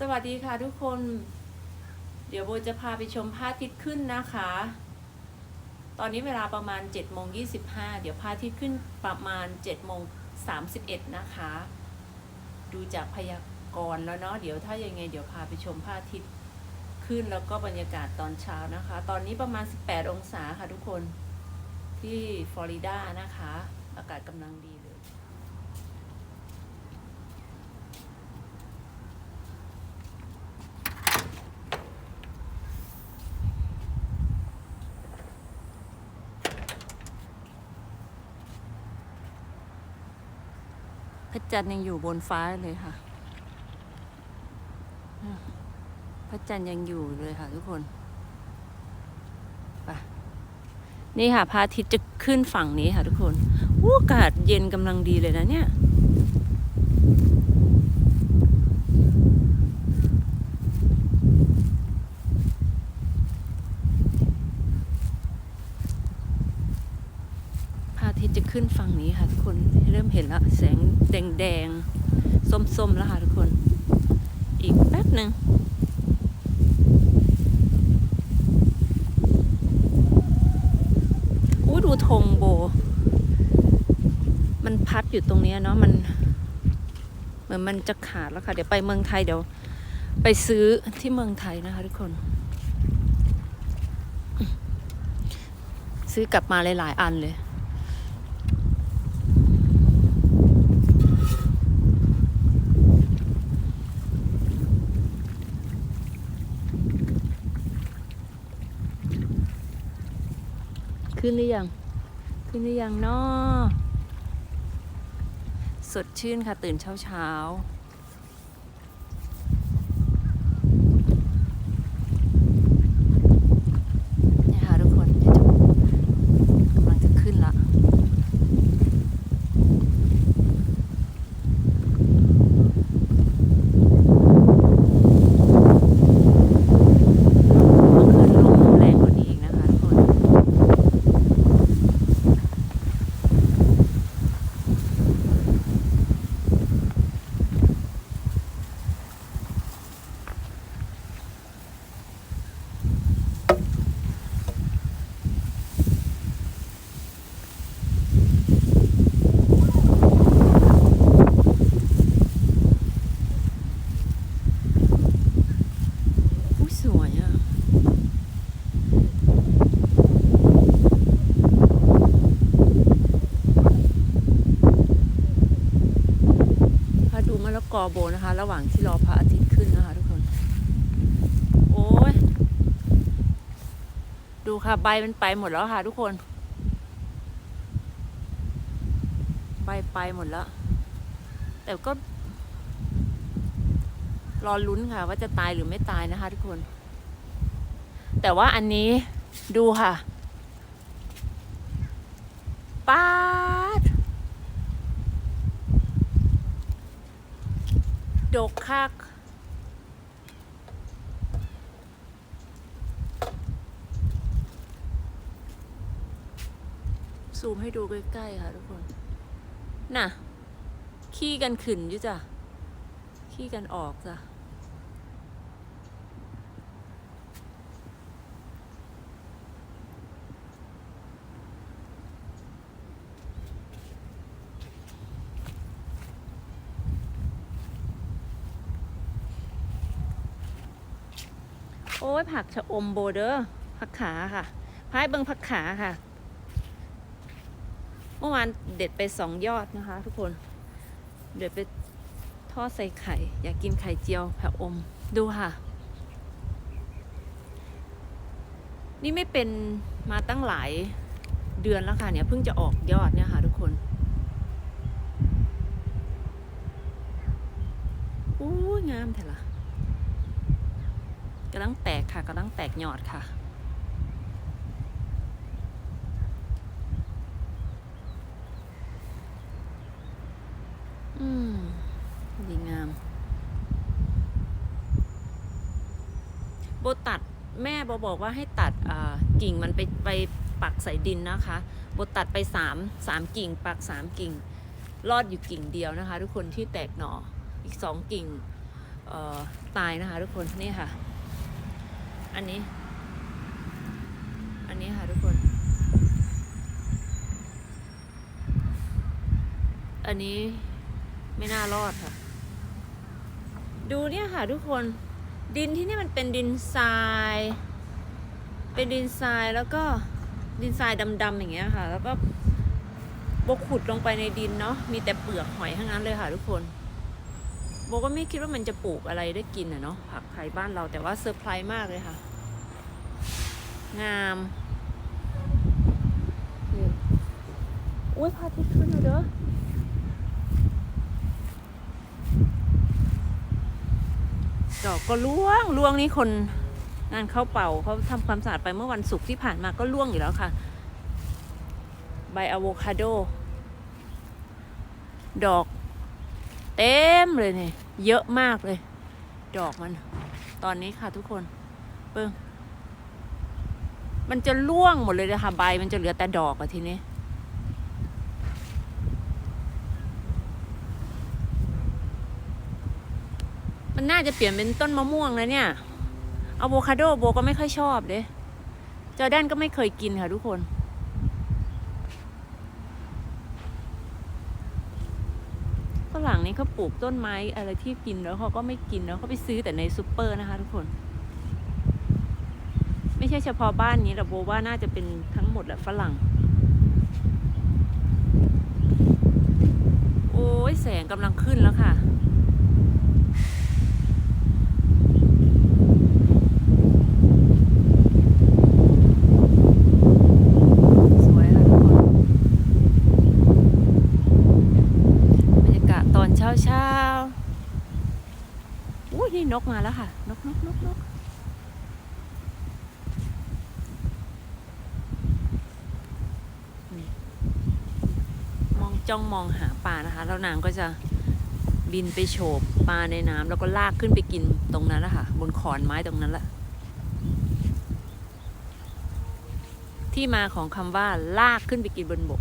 สวัสดีค่ะทุกคน เดี๋ยวโบจะพาไปชมพระอาทิตย์ขึ้นนะคะ ตอนนี้เวลาประมาณ7โมง25เดี๋ยวพระอาทิตย์ขึ้นประมาณ7โมง31นะคะ ดูจากพยากรณ์แล้วเนาะ เดี๋ยวถ้ายังไง เดี๋ยวพาไปชมพระอาทิตย์ขึ้นแล้วก็บรรยากาศตอนเช้านะคะ ตอนนี้ประมาณ 18 องศาค่ะทุกคนที่ฟลอริดานะคะ อากาศกำลังดี ระจันทร์ยังอยู่บนฟ้าเลยค่ะ พระจันทร์ยังอยู่เลยค่ะ ทุกคนไปนี่ค่ะพระอาทิตย์จะขึ้นฝั่งนี้ค่ะ ทุกคนอู้อากาศเย็นกำลังดีเลยนะเนี่ย พระอาทิตย์ จะขึ้นฝั่งนี้ค่ะทุกคนเริ่มเห็นแล้วแสงแดงแดงๆส้มๆแล้วค่ะทุกคน อีกแป๊บหนึ่งอู้ดูธงโบ มันพัดอยู่ตรงนี้เนาะมัน เหมือนมันจะขาดแล้วค่ะ เดี๋ยวไปเมืองไทยเดี๋ยว ไปซื้อที่เมืองไทยนะคะทุกคน ซื้อกลับมาหลายๆอันเลย ขึ้นหรือยัง ขึ้นหรือยังเนาะสดชื่นค่ะตื่นเช้าเช้าๆเนี่ยค่ะทุกคนเดี๋ยวจะกำลังจะขึ้นละ เมื่อคืนลมแรงกว่านี้อีกนะคะทุกคน อุ้ยสวยอะ พาดูมะละกอโบนะคะ ระหว่างที่รอพระอาทิตย์ขึ้นนะคะ ทุกคน โอ้ยดูค่ะใบมันไปหมดแล้วค่ะ ทุกคน ใบไปหมดแล้ว แต่ก็ รอลุ้นค่ะ ว่าจะตายหรือไม่ตายนะคะ ทุกคน แต่ว่าอันนี้ดูค่ะป๊าด ดกคักซูมให้ดูใกล้ๆค่ะทุกคน น่ะ ขี้กันขืนอยู่จ้ะ ขี้กันออกจ้ะ อ้ยผักชะอมโบเดอร์ผักขาค่ะพายเบิงผักขาค่ะ เมื่อวานเด็ดไปสองยอดนะคะ ทุกคน เด็ดไปทอดใส่ไข่ อยากกินไข่เจียวผักอมดูค่ะ นี่ไม่เป็นมาตั้งหลายเดือนแล้วค่ะเนี่ยเพิ่งจะออกยอดเนี่ยค่ะ ทุกคนอู้ยงามแท้ละำลังแตกค่ะกำลังแตกหยอดค่ะ อืมดีงาม โบตัดแม่โบบอกว่าให้ตัดกิ่งมันไปไปปักใส่ดินนะคะ โบตัดไปสามสามกิ่ง ปักสามกิ่ง รอดอยู่กิ่งเดียวนะคะ ทุกคนที่แตกหน่ออีกสองกิ่งตายนะคะทุกคนนี่ค่ะ อันนี้ อันนี้ค่ะทุกคน อันนี้ไม่น่ารอดค่ะ ดูเนี่ยค่ะทุกคน ดินที่นี่มันเป็นดินทราย เป็นดินทรายแล้วก็ดินทรายดำๆอย่างเงี้ยค่ะ แล้วก็โบขุดลงไปในดินเนาะ มีแต่เปลือกหอยทั้งนั้นเลยค่ะทุกคน โบก็ไม่คิดว่ามันจะปลูกอะไรได้กินอะเนาะผักไทยบ้านเราแต่ว่าเซอร์ไพรส์มากเลยค่ะ งามอุ้ยพาทิตย์ขึ้นแล้วเด้อดอกก็ร่วงร่วงนี่คนงานเข้าเป่าเขาทำความสะอาดไปเมื่อวันศุกร์ที่ผ่านมาก็ร่วงอยู่แล้วค่ะ ใบอะโวคาโด ดอก เต็มเลยเนี่ยเยอะมากเลย ดอกมัน ตอนนี้ค่ะทุกคนเปิ้งมันจะร่วงหมดเลยนะคะใบมันจะเหลือแต่ดอกอะทีนี้มันน่าจะเปลี่ยนเป็นต้นมะม่วงแล้วเนี่ยอะโวคาโดโบก็ไม่ค่อยชอบเลยจอแดนก็ไม่เคยกินค่ะทุกคน ฝรั่งนี่ เขาปลูกต้นไม้อะไรที่กินแล้วเขาก็ไม่กินแล้วเขาไปซื้อแต่ในซูเปอร์นะคะทุกคน ไม่ใช่เฉพาะบ้านนี้แต่โบว่าน่าจะเป็นทั้งหมดแหละฝรั่ง โอ้ยแสงกำลังขึ้นแล้วค่ะ สวยค่ะทุกคน บรรยากาศตอนเช้าเช้าๆอุ้ยนี่น กมาแล้วค่ะ นกนกนกนกมองจ้องมองหาปลานะคะ แล้วนางก็จะบินไปโฉบปลาในน้ำแล้วก็ลากขึ้นไปกินตรงนั้นแหละค่ะ บนขอนไม้ตรงนั้นแหละที่มาของคำว่าลากขึ้นไปกินบนบก